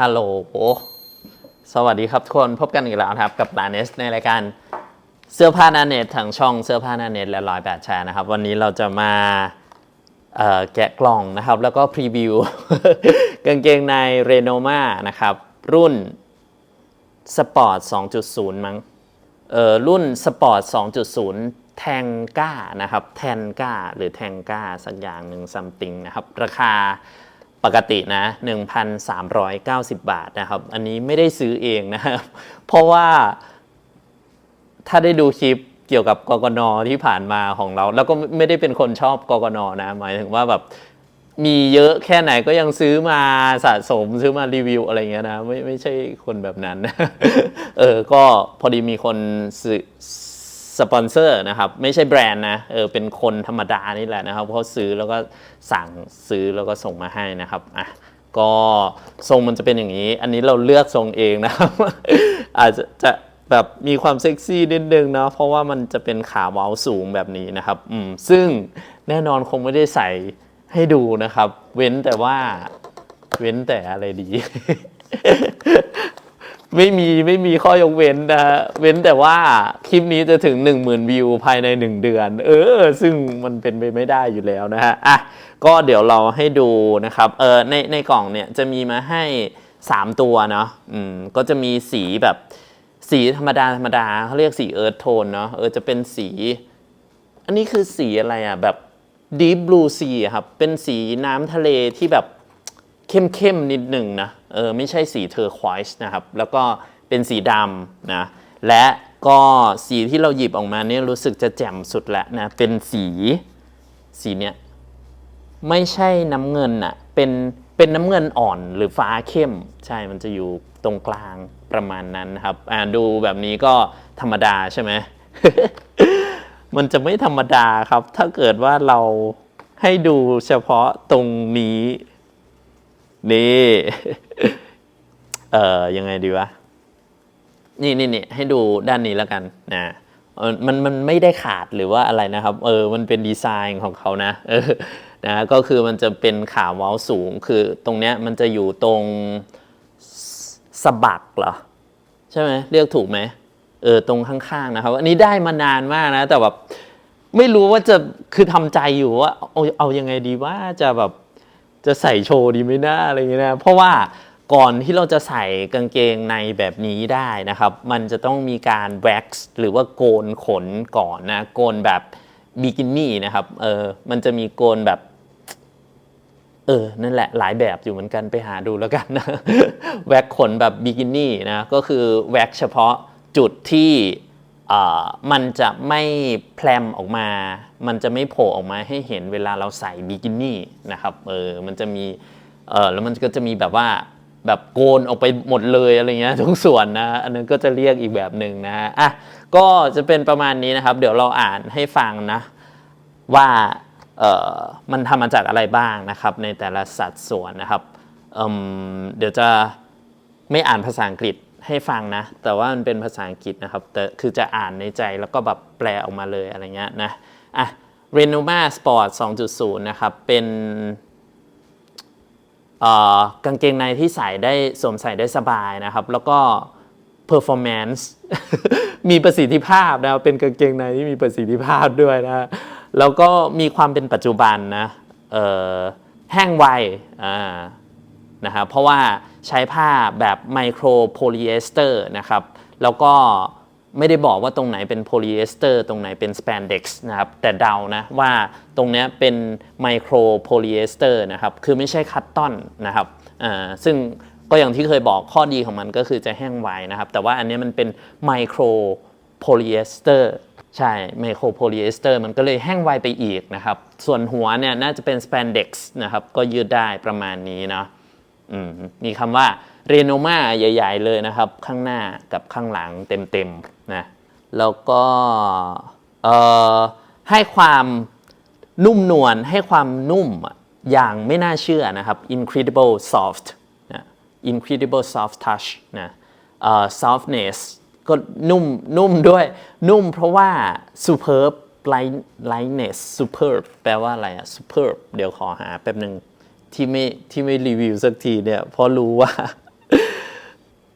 ฮัลโหล สวัสดีครับทุกคนพบกันอีกแล้วครับกับลาเนสในรายการเสื้อผ้านาเน็ตทางช่องเสื้อผ้านาเน็ตและร้อยแปดแชร์นะครับ วันนี้เราจะมาแกะกล่องนะครับ แล้วก็พรีวิวกางเกงในเรโนมานะครับ รุ่นสปอร์ต 2.0 มั้งเอ่อรุ่นสปอร์ต 2.0 แทงก้านะครับ แทนก้าหรือแทงก้าสักอย่างหนึ่งซัมติงนะครับ ราคา ปกตินะ 1,390 บาทนะครับ อันนี้ไม่ได้ซื้อเองนะครับ เพราะว่าถ้าได้ดูคลิปเกี่ยวกับกกนที่ผ่านมาของเรา แล้วก็ไม่ได้เป็นคนชอบกกนนะ หมายถึงว่าแบบมีเยอะแค่ไหนก็ยังซื้อมาสะสมซื้อมารีวิวอะไรเงี้ยนะ ไม่ไม่ใช่คนแบบนั้น เออ ก็พอดีมีคนซื้อ สปอนเซอร์นะครับ ไม่ใช่แบรนด์นะเออเป็นคนธรรมดานี่แหละนะครับเขาซื้อแล้วก็สั่งซื้อแล้วก็ส่งมาให้นะครับอะก็ทรงมันจะเป็นอย่างนี้ อันนี้เราเลือกทรงเองนะครับ อาจจะจะแบบมีความเซ็กซี่นิดนึงเนาะเพราะว่ามันจะเป็นขาเว้าสูงแบบนี้นะครับอืมซึ่งแน่นอนคงไม่ได้ใส่ให้ดูนะครับ เว้นแต่ว่าเว้นแต่อะไรดี ไม่มีไม่มีข้อยกเว้นนะฮะเว้นแต่ว่าคลิปนี้จะถึง 1 0,000 วิวภายใน 1 เดือน เออ ซึ่งมันเป็นไปไม่ได้อยู่แล้วนะฮะอะก็เดี๋ยวเราให้ดูนะครับเออในในกล่องเนี่ยจะมีมาให้ 3 ตัวเนาะอืมก็จะมีสีแบบสีธรรมดาธรรมดาเขาเรียกสีเอิร์ธโทนเนาะเออจะเป็นสี อันนี้คือสีอะไรอะแบบ Deep Blue Sea อะครับเป็นสีน้ำทะเลที่แบบเข้มๆนิดหนึ่งนะ เออไม่ใช่สีเทอร์ควอยส์นะครับ แล้วก็เป็นสีดำนะ และก็สีที่เราหยิบออกมาเนี่ยรู้สึกจะแจ่มสุดแล้วนะ เป็นสีสีเนี้ยไม่ใช่น้ำเงินอะเป็นเป็นน้ำเงินอ่อนหรือฟ้าเข้ม ใช่มันจะอยู่ตรงกลางประมาณนั้นครับ อ่าดูแบบนี้ก็ธรรมดาใช่ไหมมันจะไม่ธรรมดาครับ ถ้าเกิดว่าเราให้ดูเฉพาะตรงนี้ นี่ เอ่อยังไงดีวะนี่นี่นี่ให้ดูด้านนี้แล้วกันนะมันมันไม่ได้ขาดหรือว่าอะไรนะครับ เออมันเป็นดีไซน์ของเขานะเออนะก็คือมันจะเป็นขาเว้าสูง คือตรงเนี้ยมันจะอยู่ตรงสะบักเหรอใช่ไหมเรียกถูกไหมเออตรงข้างๆนะครับ อันนี้ได้มานานมากนะ แต่แบบไม่รู้ว่าจะคือทำใจอยู่ว่าเอาเอายังไงดีว่าจะแบบจะใส่โชว์ดีไหมนะอะไรอย่างเงี้ยนะเพราะว่า ก่อนที่เราจะใส่กางเกงในแบบนี้ได้นะครับ มันจะต้องมีการแว็กซ์หรือว่าโกนขนก่อนนะ โกนแบบบิกินี่นะครับ เออ มันจะมีโกนแบบ เออ นั่นแหละ หลายแบบอยู่เหมือนกันไปหาดูแล้วกันนะ แว็กขนแบบบิกินี่นะ ก็คือแว็กเฉพาะจุดที่อ่อมันจะไม่แพลมออกมา มันจะไม่โผล่ออกมาให้เห็นเวลาเราใส่บิกินี่นะครับ เออ มันจะมี เออแล้วมันก็จะมีแบบว่า แบบโกนออกไปหมดเลยอะไรเงี้ยทุกส่วนนะอันนั้นก็จะเรียกอีกแบบหนึ่งนะอะก็จะเป็นประมาณนี้นะครับ เดี๋ยวเราอ่านให้ฟังนะว่าเอ่อมันทำมาจากอะไรบ้างนะครับ ในแต่ละสัดส่วนนะครับเอิ่มเดี๋ยวจะไม่อ่านภาษาอังกฤษให้ฟังนะ แต่ว่ามันเป็นภาษาอังกฤษนะครับ แต่คือจะอ่านในใจแล้วก็แบบแปลออกมาเลยอะไรเงี้ยนะอะ Renoma Sport 2.0 นะครับ เป็น กางเกงในที่ใส่ได้สวมใส่ได้สบายนะครับ แล้วก็ performance มีประสิทธิภาพนะเป็นกางเกงในที่มีประสิทธิภาพด้วยนะแล้วก็มีความเป็นปัจจุบันนะแห้งไวนะครับเพราะว่าใช้ผ้าแบบไมโครโพลีเอสเตอร์นะครับ แล้วก็ ไม่ได้บอกว่าตรงไหนเป็นโพลีเอสเตอร์ตรงไหนเป็นส p ปนเด็กซ์นะครับแต่เดานะว่าตรงนี้เป็นไมโครโพลีเอสเตอร์นะครับคือไม่ใช่คัตตอนนะครับซึ่งก็อย่างที่เคยบอกข้อดีของมันก็คือจะแห้งไวนะครับ แต่ว่าอันนี้มันเป็นไมโครโพลีเอสเตอร์ใช่ไมโครโพลีเอสเตอร์มันก็เลยแห้งไวไปอีกนะครับ ส่วนหัวเนี่ยน่าจะเป็นส p ปนเด็กซ์นะครับก็ยืดได้ประมาณนี้เนาะ มีคำว่าเรโนมาใหญ่ ๆ เลยนะครับ ข้างหน้ากับข้างหลังเต็มๆนะแล้วก็ให้ความนุ่มนวลให้ความนุ่มอย่างไม่น่าเชื่อนะครับ incredible soft นะ incredible soft touch นะ softness ก็นุ่มนุ่มด้วย นุ่มเพราะว่า superb light lightness superb แปลว่าอะไรอะ superb เดี๋ยวขอหาแป๊บหนึ่ง ที่ไม่ที่ไม่รีวิวสักทีเนี่ยเพราะรู้ว่า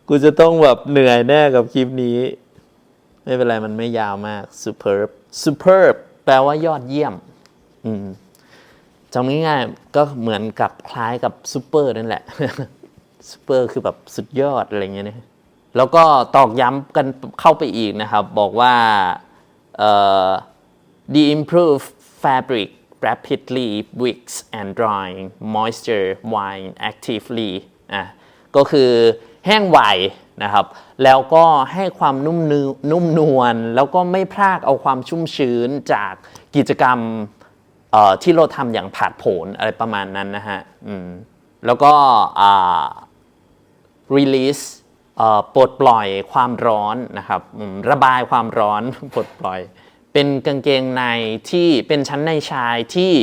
กูจะต้องแบบเหนื่อยแน่กับคลิปนี้ ไม่เป็นไร มันไม่ยาวมาก superb superb แปลว่ายอดเยี่ยม อืมจำง่ายๆก็เหมือนกับคล้ายกับซูเปอร์นั่นแหละซูเปอร์คือแบบสุดยอดอะไรเงี้ยนะแล้วก็ตอกย้ำกันเข้าไปอีกนะครับ บอกว่า the improved fabric rapidly wicks and drying moisture while actively อะก็คือแห้งไวนะครับ แล้วก็ให้ความนุ่มนนุ่มนวลแล้วก็ไม่พรากเอาความชุ่มชื้นจากกิจกรรมที่เราทำอย่างผาดโผนอะไรประมาณนั้นนะฮะอืมแล้วก็ release ปลดปล่อยความร้อนนะครับ ระบายความร้อนปลดปล่อย เป็นกางเกงในที่เป็นชั้นในชายที่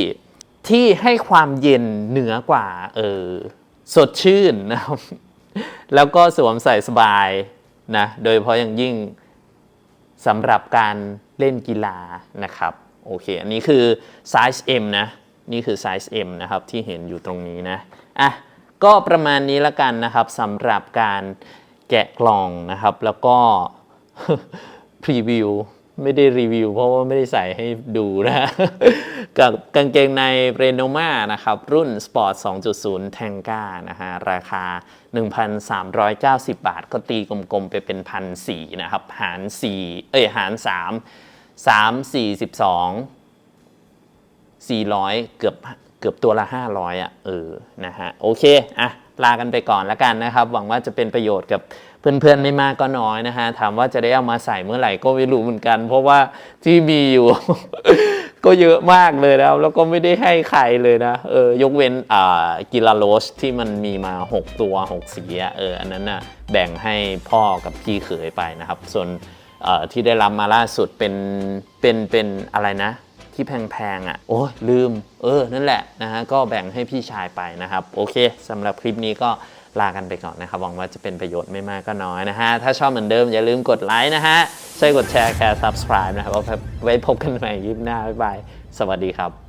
ที่ให้ความเย็นเหนือกว่าเออสดชื่นนะครับ แล้วก็สวมใส่สบายนะโดยเฉพาะอย่างยิ่งสำหรับการเล่นกีฬานะครับโอเคอันนี้คือไซส์ M นะนี่คือไซส์ M นะครับที่เห็นอยู่ตรงนี้นะอะก็ประมาณนี้ละกันนะครับสำหรับการแกะกล่องนะครับ แล้วก็พรีวิว ไม่ได้รีวิว เพราะว่าไม่ได้ใส่ให้ดูนะกับกางเกงในเรโนมานะครับ รุ่น Sport 2.0 t a n g a นะฮะ ราคา 1,390 บาท ก็ตีกลมๆ ไปเป็นพันสนะครับ หาร 4 เอ้ย หาร 3 3 42 400 เกือบเกือบตัวละ 500 อะ เออ นะฮะ โอเค อะ ลากันไปก่อนแล้วกันนะครับ หวังว่าจะเป็นประโยชน์กับ เพื่อนๆไม่มากก็น้อยนะฮะถามว่าจะได้เอามาใส่เมื่อไหร่ก็ไม่รู้เหมือนกัน เพราะว่าที่มีอยู่ ก็เยอะมากเลยนะแล้วก็ไม่ได้ให้ใครเลยนะเออยกเว้นอ่ากิลาโรสที่มันมีมา 6 ตัว 6 สีเอออันนั้นน่ะแบ่งให้พ่อกับพี่เขยไปนะครับ ส่วนเอ่อที่ได้รับมาล่าสุดเป็นเป็นเป็นอะไรนะ ที่แพงๆอะโอ้ยลืม เออนั่นแหละนะฮะก็แบ่งให้พี่ชายไปนะครับ โอเคสำหรับคลิปนี้ก็ ลากันไปก่อนนะครับหวังว่าจะเป็นประโยชน์ไม่มากก็น้อยนะฮะ ถ้าชอบเหมือนเดิมอย่าลืมกดไลค์นะฮะช่วยกดแชร์แคร์ subscribe นะครับไว้พบกันใหม่คลิปหน้าบ๊ายบายสวัสดีครับ